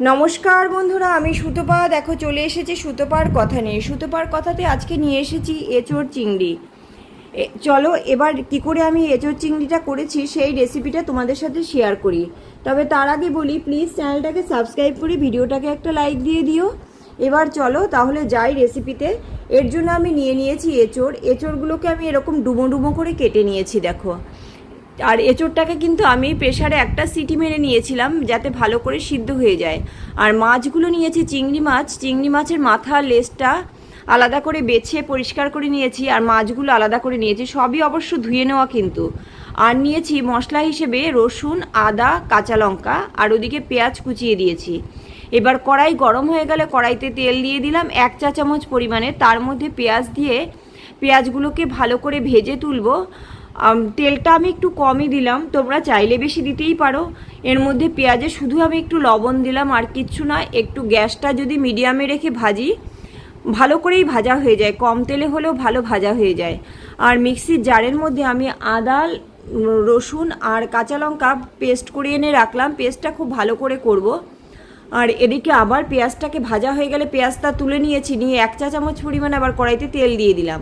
নমস্কার বন্ধুরা, আমি সুতোপা। দেখো, চলে এসেছি সুতোপার কথা নিয়ে। সুতোপার কথাতে আজকে নিয়ে এসেছি এঁচোড় চিংড়ি। চলো, এবার কি করে আমি এঁচোড় চিংড়িটা করেছি, সেই রেসিপিটা তোমাদের সাথে শেয়ার করি। তবে তার আগে বলি প্লিজ চ্যানেলটাকে সাবস্ক্রাইব করে ভিডিওটাকে একটা লাইক দিয়ে দিও। এবার চলো, তাহলে যাই রেসিপিতে এর জন্য আমি নিয়ে নিয়েছি এঁচোড়। এঁচোড়গুলোকে আমি এরকম ডুমো ডুমো করে কেটে নিয়েছি, দেখো। আর এঁচোড়টাকে কিন্তু আমি প্রেশারে একটা সিটি মেরে নিয়েছিলাম যাতে ভালো করে সিদ্ধ হয়ে যায়। আর মাছগুলো নিয়েছি, চিংড়ি মাছ। চিংড়ি মাছের মাথা, লেজটা আলাদা করে বেছে পরিষ্কার করে নিয়েছি আর মাছগুলো আলাদা করে নিয়েছি। সবই অবশ্য ধুয়ে নেওয়া কিন্তু। আর নিয়েছি মশলা হিসেবে রসুন, আদা, কাঁচা লঙ্কা আর ওদিকে পেঁয়াজ কুচিয়ে দিয়েছি। এবার কড়াই গরম হয়ে গেলে কড়াইতে তেল দিয়ে দিলাম এক চা চামচ পরিমাণে। তার মধ্যে পেঁয়াজ দিয়ে পেঁয়াজগুলোকে ভালো করে ভেজে তুলবো। তেলটা আমি একটু কমই দিলাম, তোমরা চাইলে বেশি দিতেই পারো। এর মধ্যে পেঁয়াজে শুধু আমি একটু লবণ দিলাম, আর কিচ্ছু না, একটু গ্যাসটা যদি মিডিয়ামে রেখে ভাজি, ভালো করেই ভাজা হয়ে যায়। কম তেলে হলেও ভালো ভাজা হয়ে যায়। আর মিক্সির জারের মধ্যে আমি আদা রসুন আর কাঁচা লঙ্কা পেস্ট করে এনে রাখলাম। পেস্টটা খুব ভালো করে করব। আর এদিকে আবার পেঁয়াজটাকে ভাজা হয়ে গেলে পেঁয়াজটা তুলে নিয়েছি, নিয়ে এক চা চামচ পরিমাণে আবার কড়াইতে তেল দিয়ে দিলাম।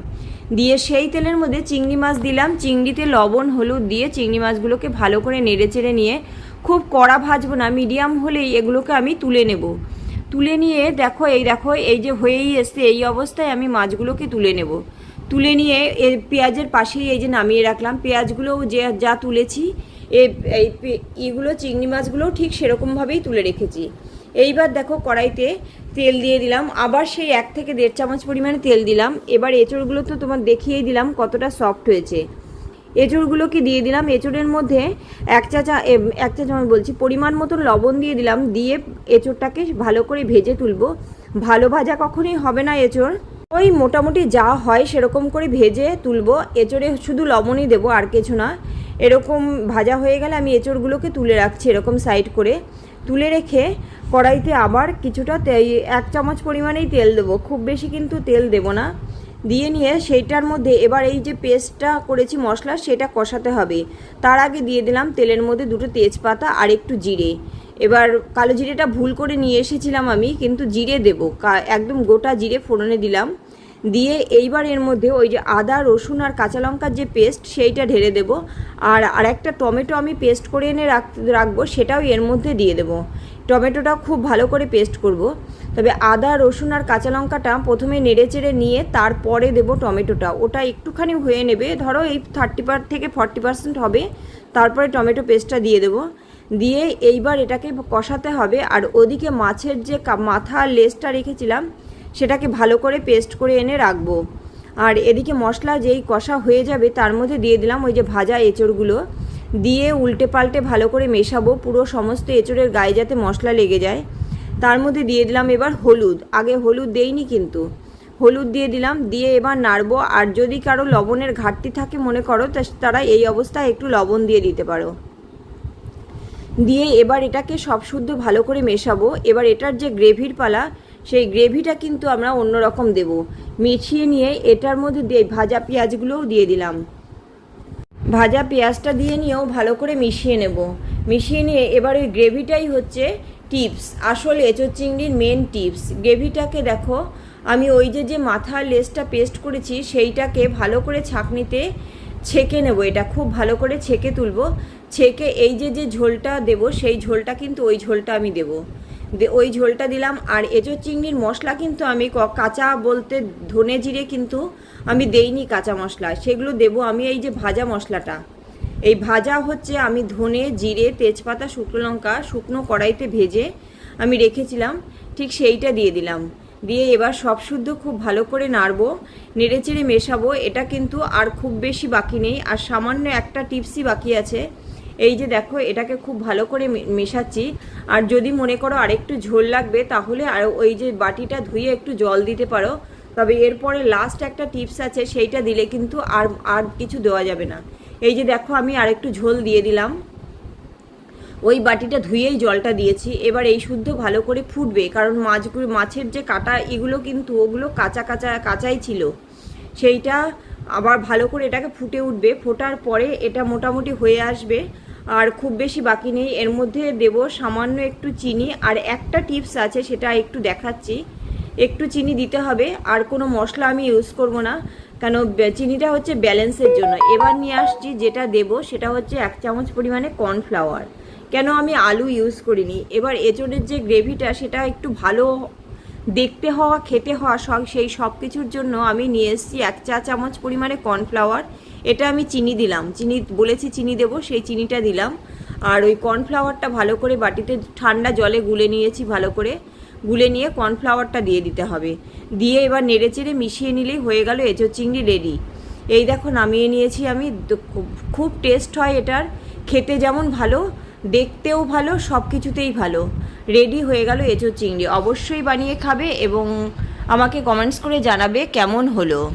দিয়ে সেই তেলের মধ্যে চিংড়ি মাছ দিলাম। চিংড়িতে লবণ, হলুদ দিয়ে চিংড়ি মাছগুলোকে ভালো করে নেড়ে চেড়ে নিয়ে খুব কড়া ভাজবো না, মিডিয়াম হলেই এগুলোকে আমি তুলে নেব। তুলে নিয়ে দেখো, এই দেখো, এই যে হয়েই এসছে, এই অবস্থায় আমি মাছগুলোকে তুলে নেব। তুলে নিয়ে এর পেঁয়াজের পাশেই এই যে নামিয়ে রাখলাম। পেঁয়াজগুলোও যে যা তুলেছি, এ, এই এগুলো চিংড়ি মাছগুলোও ঠিক সেরকমভাবেই তুলে রেখেছি। এইবার দেখো কড়াইতে তেল দিয়ে দিলাম। আবার সেই এক থেকে দেড় চামচ পরিমাণে তেল দিলাম। এবার এঁচড়গুলো তো তোমার দেখিয়েই দিলাম কতটা সফট হয়েছে। এঁচড়গুলোকে দিয়ে দিলাম। এঁচড়ের মধ্যে এক চা চা এক চা চামচ বলছি। পরিমাণ মতো লবণ দিয়ে দিলাম। দিয়ে এঁচড়টাকে ভালো করে ভেজে তুলবো। ভালো ভাজা কখনোই হবে না এঁচড়। ওই মোটামুটি যা হয় সেরকম করে ভেজে তুলবো। এঁচড়ে শুধু লবণই দেবো, আর কিছু না। এরকম ভাজা হয়ে গেলে আমি এঁচড়গুলোকে তুলে রাখছি এরকম সাইড করে। তুলে রেখে কড়াইতে আবার কিছুটা এক চামচ পরিমাণেই তেল দেবো। খুব বেশি কিন্তু তেল দেবো না। দিয়ে নিয়ে সেইটার মধ্যে এবার এই যে পেস্টটা করেছি মশলা, সেটা কষাতে হবে। তার আগে দিয়ে দিলাম তেলের মধ্যে দুটো তেজপাতা আর একটু জিরে। এবার কালো জিরেটা ভুল করে নিয়ে এসেছিলাম আমি, কিন্তু জিরে দেবো। একদম গোটা জিরে ফোড়নে দিলাম। দিয়ে এইবার এর মধ্যে ওই যে আদা, রসুন আর কাঁচা লঙ্কার যে পেস্ট সেইটা ঢেলে দেব। আর আরেকটা টমেটো আমি পেস্ট করে এনে রাখ, রাখব, সেটাও এর মধ্যে দিয়ে দেবো। টমেটোটা খুব ভালো করে পেস্ট করব। তবে আদা, রসুন আর কাঁচা লঙ্কাটা প্রথমে নেড়ে চেড়ে নিয়ে তারপরে দেব টমেটোটা। ওটা একটুখানি হয়ে নেবে, ধরো এই থার্টি পার থেকে ফর্টি পার্সেন্ট হবে। তারপরে টমেটো পেস্টটা দিয়ে দেবো। দিয়ে এইবার এটাকে কষাতে হবে। আর ওদিকে মাছের যে মাথা আর লেজটা রেখেছিলাম সেটাকে ভালো করে পেস্ট করে এনে রাখব। আর এদিকে মশলা যেই কষা হয়ে যাবে, তার মধ্যে দিয়ে দিলাম ওই যে ভাজা এঁচড়গুলো। দিয়ে উল্টে পাল্টে ভালো করে মেশাবো, পুরো সমস্ত এঁচড়ের গায়ে যাতে মশলা লেগে যায়। তার মধ্যে দিয়ে দিলাম এবার হলুদ। আগে হলুদ দেইনি কিন্তু। হলুদ দিয়ে দিলাম, দিয়ে এবার নাড়বো। আর যদি কারও লবণের ঘাটতি থাকে মনে করো তারা এই অবস্থায় একটু লবণ দিয়ে দিতে পারো। দিয়ে এবার এটাকে সব শুদ্ধ ভালো করে মেশাবো। এবার এটার যে গ্রেভির পালা সেই গ্রেভিটা কিন্তু আমরা অন্যরকম দেব। মিশিয়ে নিয়ে এটার মধ্যে দিয়ে ভাজা পেঁয়াজগুলোও দিয়ে দিলাম। ভাজা পেঁয়াজটা দিয়ে নিয়েও ভালো করে মিশিয়ে নেব। মিশিয়ে নিয়ে এবার ওই গ্রেভিটাই হচ্ছে টিপস, আসল এঁচোর চিংড়ির মেন টিপস। গ্রেভিটাকে দেখো, আমি ওই যে যে মাথার লেসটা পেস্ট করেছি, সেইটাকে ভালো করে ছাঁকনিতে ছেঁকে নেব। এটা খুব ভালো করে ছেঁকে তুলব। ছেঁকে এই যে যে ঝোলটা দেব, সেই ঝোলটা কিন্তু ওই ঝোলটা আমি দেবো। ওই ঝোলটা দিলাম। আর এঁচোর চিংড়ির মশলা কিন্তু আমি কাঁচা বলতে ধনে জিরে কিন্তু আমি দেইনি কাঁচা মশলা। সেগুলো দেবো আমি এই যে ভাজা মশলাটা। এই ভাজা হচ্ছে আমি ধনে, জিরে, তেজপাতা, শুকনো লঙ্কা, শুকনো কড়াইতে ভেজে আমি রেখেছিলাম। ঠিক সেইটা দিয়ে দিলাম। দিয়ে এবার সব শুদ্ধ খুব ভালো করে নাড়বো নেড়ে চেড়ে মেশাবো। এটা কিন্তু আর খুব বেশি বাকি নেই। আর সামান্য একটা টিপসই বাকি আছে। এই যে দেখো, এটাকে খুব ভালো করে মেশাচ্ছি। আর যদি মনে করো আরেকটু ঝোল লাগবে, তাহলে আর ওই যে বাটিটা ধুয়ে একটু জল দিতে পারো। তবে এরপরে লাস্ট একটা টিপস আছে, সেইটা দিলে কিন্তু আর আর কিছু দেওয়া যাবে না। এই যে দেখো, আমি আরেকটু ঝোল দিয়ে দিলাম। ওই বাটিটা ধুয়েই জলটা দিয়েছি। এবার এই শুদ্ধ ভালো করে ফুটবে, কারণ মাছগুলো মাছের যে কাটা এগুলো কিন্তু ওগুলো কাঁচা কাঁচা, কাঁচাই ছিল। সেইটা আবার ভালো করে এটাকে ফুটে উঠবে। ফোটার পরে এটা মোটামুটি হয়ে আসবে। আর খুব বেশি বাকি নেই। এর মধ্যে দেব সামান্য একটু চিনি, আর একটা টিপস আছে সেটা একটু দেখাচ্ছি। একটু চিনি দিতে হবে, আর কোনো মশলা আমি ইউজ করব না, কেন চিনিটা হচ্ছে ব্যালেন্সের জন্য। এবার নিয়ে আসছি যেটা দেব, সেটা হচ্ছে এক চামচ পরিমাণে কর্নফ্লাওয়ার কেন আমি আলু ইউজ করিনি? এবার এঁচড়ের যে গ্রেভিটা সেটা একটু ভালো দেখতে হওয়া, খেতে হওয়া সব সেই সব কিছুর জন্য আমি নিয়ে এসেছি এক চা চামচ পরিমাণে কর্নফ্লাওয়ার। এটা আমি চিনি দিলাম। চিনি বলেছি চিনি দেবো, সেই চিনিটা দিলাম। আর ওই কর্নফ্লাওয়ারটা ভালো করে বাটিতে ঠান্ডা জলে গুলে নিয়েছি ভালো করে। গুলে নিয়ে কর্নফ্লাওয়ারটা দিয়ে দিতে হবে। দিয়ে এবার নেড়ে চেড়ে মিশিয়ে নিলেই হয়ে গেল এঁচোর চিংড়ি রেডি। এই দেখো নামিয়ে নিয়েছি আমি। খুব টেস্ট হয় এটার। খেতে যেমন ভালো দেখতেও ভালো সব কিছুতেই ভালো। রেডি হয়ে গেল এঁচোর চিংড়ি। অবশ্যই বানিয়ে খাবে এবং আমাকে কমেন্টস করে জানাবে কেমন হলো।